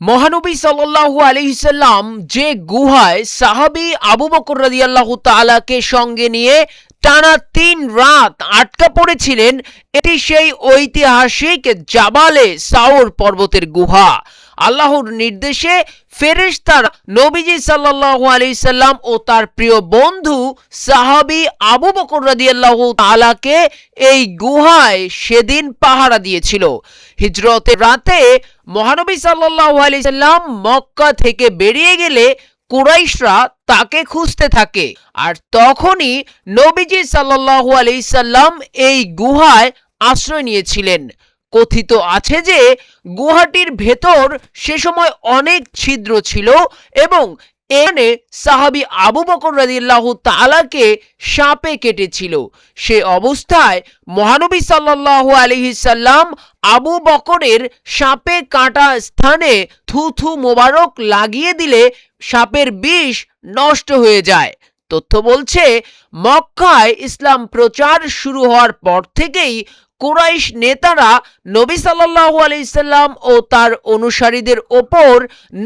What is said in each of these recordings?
মহানবী সাল্লাল্লাহু আলিহিসাল্লাম যে গুহায় সাহাবি আবু বকর রাজিয়াল্লাহ তালাকে সঙ্গে নিয়ে টানা তিন রাত আটকা পড়েছিলেন, এটি সেই ঐতিহাসিক জাবালে সাউর পর্বতের গুহা। আল্লাহর নির্দেশে ফেরেশতারা নবীজি সাল্লাল্লাহু আলাইহি সাল্লাম ও তার প্রিয় বন্ধু সাহাবী আবু বকর রাদিয়াল্লাহু তাআলাকে এই গুহায় সেদিন পাহারা দিয়েছিল। হিজরতের রাতে মহানবী সাল্লাল্লাহু আলাইহি সাল্লাম মক্কা থেকে বেরিয়ে গেলে কুরাইশরা তাকে খুঁজতে থাকে। আর তখনই নবীজি সাল্লাল্লাহু আলাইহি সাল্লাম এই গুহায় আশ্রয় নিয়েছিলেন। কথিত আছে যে গুহাটির ভেতর সে সময় অনেক ছিদ্র ছিল এবং এনে সাহাবি আবু বকর রাদিয়াল্লাহু তালাকে সাপে কেটেছিল। সে অবস্থায় মহানবী সাল্লাল্লাহু আলাইহি সাল্লাম আবু বকরের সাপে কাটা স্থানে থুথু মোবারক লাগিয়ে দিলে সাপের বিষ নষ্ট হয়ে যায়। তথ্য বলছে, মক্কায় ইসলাম প্রচার শুরু হওয়ার পর থেকেই কুরাইশ নেতারা নবী সাল্লাল্লাহু আলাইসাল্লাম ও তার অনুসারীদের ওপর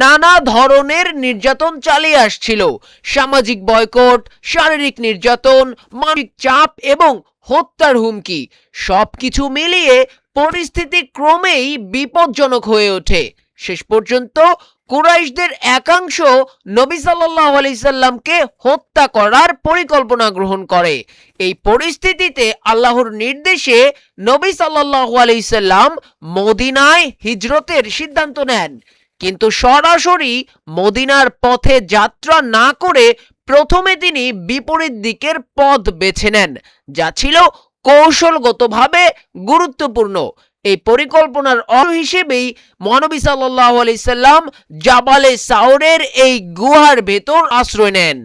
নানা ধরনের নির্যাতন চালিয়ে আসছিল। সামাজিক বয়কট, শারীরিক নির্যাতন, মানসিক চাপ এবং হত্যার হুমকি সবকিছু মিলিয়ে পরিস্থিতি ক্রমেই বিপজ্জনক হয়ে ওঠে। শেষ পর্যন্ত কুরাইশদের একাংশ নবী সাল্লাল্লাহু আলাইহি সাল্লামকে হত্যা করার পরিকল্পনা গ্রহণ করে। এই পরিস্থিতিতে আল্লাহর নির্দেশে নবী সাল্লাল্লাহু আলাইহি সাল্লাম মদিনায় হিজরতের সিদ্ধান্ত নেন। কিন্তু সরাসরি মদিনার পথে যাত্রা না করে প্রথমে তিনি বিপরীত দিকের পথ বেছে নেন, যা ছিল কৌশলগতভাবে গুরুত্বপূর্ণ। এই পরিকল্পনার অংশ হিসেবেই মহানবী সাল্লাহ আলাইসাল্লাম জাবালে সাউরের এই গুহার ভেতর আশ্রয় নেন।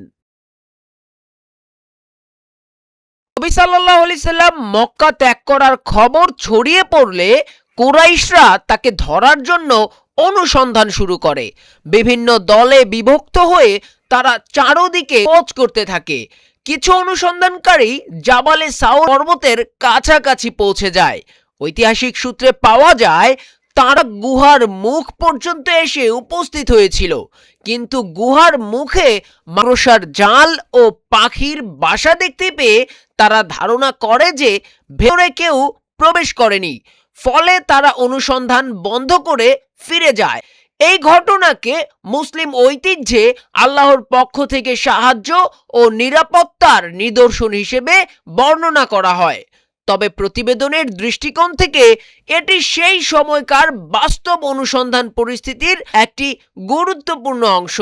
নবী সাল্লাহ আলাইসাল্লাম মক্কা ত্যাগ করার খবর ছড়িয়ে পড়লে কুরাইশরা তাকে ধরার জন্য অনুসন্ধান শুরু করে। বিভিন্ন দলে বিভক্ত হয়ে তারা চারোদিকে খোঁজ করতে থাকে। কিছু অনুসন্ধানকারী জাবালে সাউর পর্বতের কাছাকাছি পৌঁছে যায়। ঐতিহাসিক সূত্রে পাওয়া যায়, তারা গুহার মুখ পর্যন্ত এসে উপস্থিত হয়েছিল। কিন্তু গুহার মুখে মাকড়সার জাল ও পাখির বাসা দেখতে পেয়ে তারা ধারণা করে যে ভেতরে কেউ প্রবেশ করেনি। ফলে তারা অনুসন্ধান বন্ধ করে ফিরে যায়। এই ঘটনাকে মুসলিম ঐতিহ্যে আল্লাহর পক্ষ থেকে সাহায্য ও নিরাপত্তার নিদর্শন হিসেবে বর্ণনা করা হয়। তবে প্রতিবেদনের দৃষ্টিকোণ থেকে এটি সেই সময়কার বাস্তব অনুসন্ধান পরিস্থিতির একটি গুরুত্বপূর্ণ অংশ।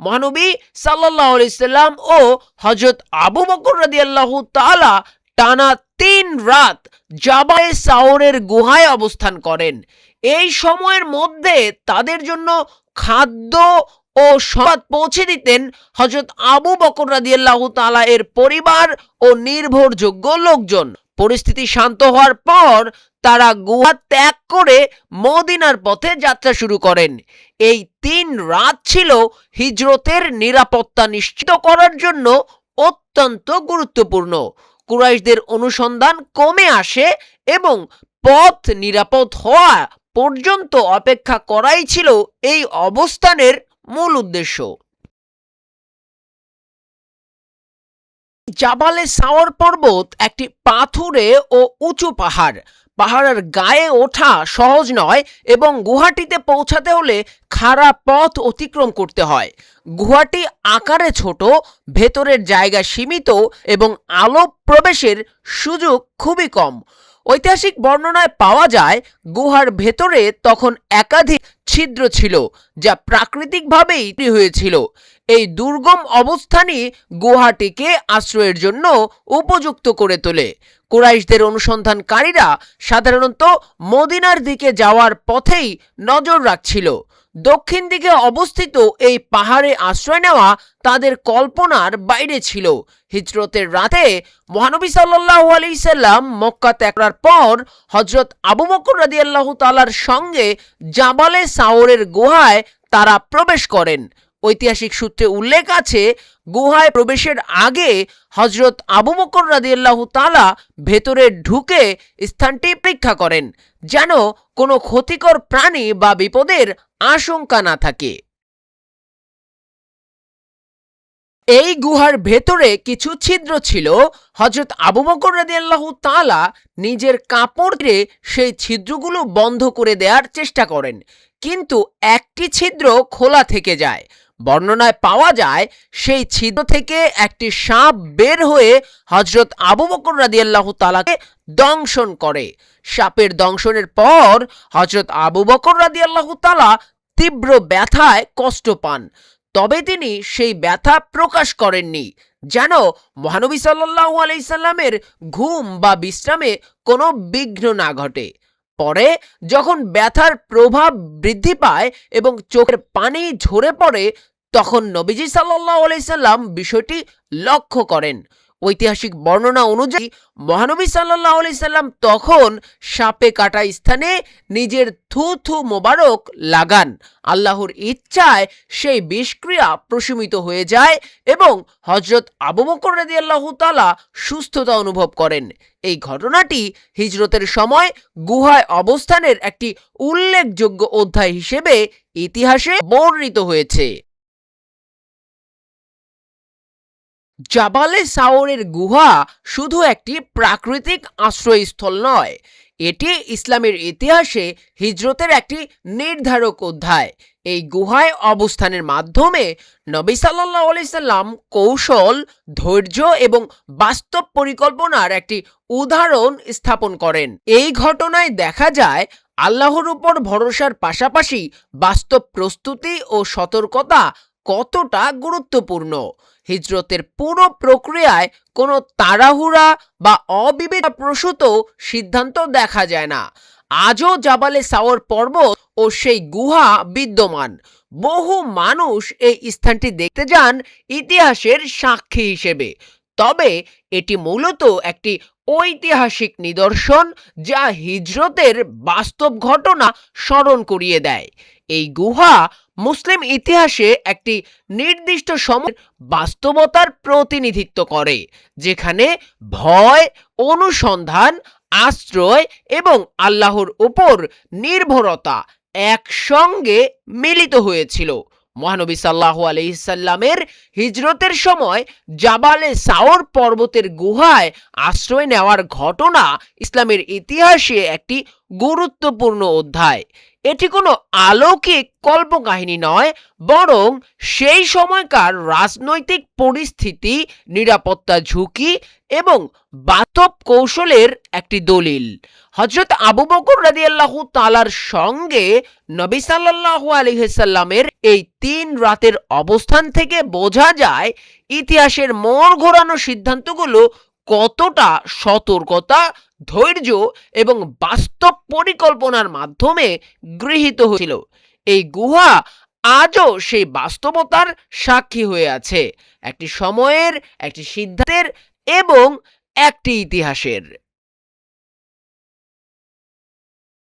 মহানবী সাল্লাহ সাল্লাম ও হজরত আবু বকর রাদিয়াল্লাহ তালা টানা তিন রাত জাবায়ে সাওরের গুহায় অবস্থান করেন। এই সময়ের মধ্যে তাদের জন্য খাদ্য ও সবাদ পৌঁছে দিতেন হজরত আবু বকর রাদিয়াল্লাহ তালা এর পরিবার ও নির্ভরযোগ্য লোকজন। পরিস্থিতি শান্ত হওয়ার পর তারা গুহা ত্যাগ করে মদিনার পথে যাত্রা শুরু করেন। এই তিন রাত ছিল হিজরতের নিরাপত্তা নিশ্চিত করার জন্য অত্যন্ত গুরুত্বপূর্ণ। কুরাইশদের অনুসন্ধান কমে আসে এবং পথ নিরাপদ হওয়া পর্যন্ত অপেক্ষা করাই ছিল এই অবস্থানের মূল উদ্দেশ্য। জাবালে সাওয়ার পর্বত একটি পাথুরে ও উঁচু পাহাড়। পাহাড়ের গায়ে ওঠা সহজ নয় এবং গুহাটিতে পৌঁছাতে হলে খারাপ পথ অতিক্রম করতে হয়। গুহাটি আকারে ছোট, ভেতরের জায়গা সীমিত এবং আলো প্রবেশের সুযোগ খুবই কম। ঐতিহাসিক বর্ণনায় পাওয়া যায়, গুহার ভেতরে তখন একাধিক ছিদ্র ছিল, যা প্রাকৃতিকভাবেই হয়েছিল। এই দুর্গম অবস্থানই গুহাটিকে আশ্রয়ের জন্য উপযুক্ত করে তোলে। কুরাইশদের অনুসন্ধানকারীরা সাধারণত মদিনার দিকে যাওয়ার পথেই নজর রাখছিল। দক্ষিণ দিকে অবস্থিত এই পাহাড়ে আশ্রয় নেওয়া তাদের কল্পনার বাইরে ছিল। হিজরতের রাতে মহানবী সাল্লাহ আলি সাল্লাম মক্কা ত্যাগার পর হজরত আবু মকর রাদি আল্লাহ তালার সঙ্গে জাবালে সাওরের গুহায় তারা প্রবেশ করেন। ঐতিহাসিক সূত্রে উল্লেখ আছে, গুহায় প্রবেশের আগে হজরত আবু বকর রাদিয়াল্লাহু তালা ভেতরে ঢুকে স্থানটি পরীক্ষা করেন, যেন কোনো ক্ষতিকর প্রাণী বা বিপদের আশঙ্কা না থাকে। এই গুহার ভেতরে কিছু ছিদ্র ছিল হজরত আবু বকর রাদিয়াল্লাহু তালা নিজের কাপড় সেই ছিদ্রগুলো বন্ধ করে দেওয়ার চেষ্টা করেন, কিন্তু একটি ছিদ্র খোলা থেকে যায় বর্ণনায় পাওয়া যায়, সেই ছিদ্র থেকে একটি সাপ বের হয়ে হজরত আবু বকর রাদিয়াল্লাহু তাআলাকে দংশন করে। সাপের দংশনের পর হজরত আবু বকর রাদিয়াল্লাহু তাআলা তীব্র ব্যথায় কষ্ট পান। তবে তিনি সেই ব্যথা প্রকাশ করেননি, যেন মহানবী সাল্লাল্লাহু আলাইহি সাল্লামের ঘুম বা বিশ্রামে কোনো বিঘ্ন না ঘটে। পরে যখন ব্যথার প্রভাব বৃদ্ধি পায় এবং চোখের পানি ঝরে পড়ে, তখন নবীজি সাল্লাহ আলাইসাল্লাম বিষয়টি লক্ষ্য করেন। ঐতিহাসিক বর্ণনা অনুযায়ী মহানবী সাল্লাল্লাহু আলাইহি সাল্লাম তখন সাপে কাটা স্থানে নিজের থু থু মোবারক লাগান। আল্লাহর ইচ্ছায় সেই বিষক্রিয়া প্রশমিত হয়ে যায় এবং হজরত আবু বকর রাদিয়াল্লাহু তাআলা সুস্থতা অনুভব করেন। এই ঘটনাটি হিজরতের সময় গুহায় অবস্থানের একটি উল্লেখযোগ্য অধ্যায় হিসেবে ইতিহাসে বর্ণিত হয়েছে। জাবালে সাওরের গুহা শুধু একটি প্রাকৃতিক আশ্রয়স্থল নয়, এটি ইসলামের ইতিহাসে হিজরতের একটি নির্ধারক অধ্যায়। এই গুহায় অবস্থানের মাধ্যমে নবী সাল্লাহ সাল্লাম কৌশল, ধৈর্য এবং বাস্তব পরিকল্পনার একটি উদাহরণ স্থাপন করেন। এই ঘটনায় দেখা যায়, আল্লাহর উপর ভরসার পাশাপাশি বাস্তব প্রস্তুতি ও সতর্কতা কতটা গুরুত্বপূর্ণ। হিজরতের পুরো প্রক্রিয়ায় কোনো তাড়াহুড়া বা অবিবেচনাপ্রসূত সিদ্ধান্ত দেখা যায় না। আজও জাবালে সাওয়ার পর্বত ও সেই গুহা বিদ্যমান। বহু মানুষ এই স্থানটি দেখতে যান ইতিহাসের সাক্ষী হিসেবে। তবে এটি মূলত একটি ঐতিহাসিক নিদর্শন যা হিজরতের বাস্তব ঘটনা স্মরণ করিয়ে দেয়। এই গুহা মুসলিম ইতিহাসে একটি নির্দিষ্ট সময় বাস্তবতার প্রতিনিধিত্ব করে, যেখানে ভয়, অনুসন্ধান, আশ্রয় এবং আল্লাহর উপর নির্ভরতা একসঙ্গে মিলিত হয়েছিল। মহানবী সাল্লাহ আলহিসাল্লামের হিজরতের সময় জাবালে সাওর পর্বতের গুহায় আশ্রয় নেওয়ার ঘটনা ইসলামের ইতিহাসে একটি গুরুত্বপূর্ণ অধ্যায়। এটি কোনো অলৌকিক কল্পকাহিনী নয়, বরং সেই সময়কার রাজনৈতিক পরিস্থিতি, নিরাপত্তা ঝুঁকি এবং বাস্তব কৌশলের একটি দলিল। হজরত আবু বকর রাদিয়াল্লাহু তালার সঙ্গে নবী সাল্লাল্লাহু আলহিসাল্লামের এই তিন রাতের অবস্থান থেকে বোঝা যায় ইতিহাসের মোড় ঘোরানো সিদ্ধান্তগুলো কতটা সতর্কতা ধৈর্য এবং বাস্তব পরিকল্পনার মাধ্যমে গৃহীত হয়েছিল। এই গুহা আজও সেই বাস্তবতার সাক্ষী হয়ে আছে। একটি সময়ের, একটি সিদ্ধান্তের এবং একটি ইতিহাসের।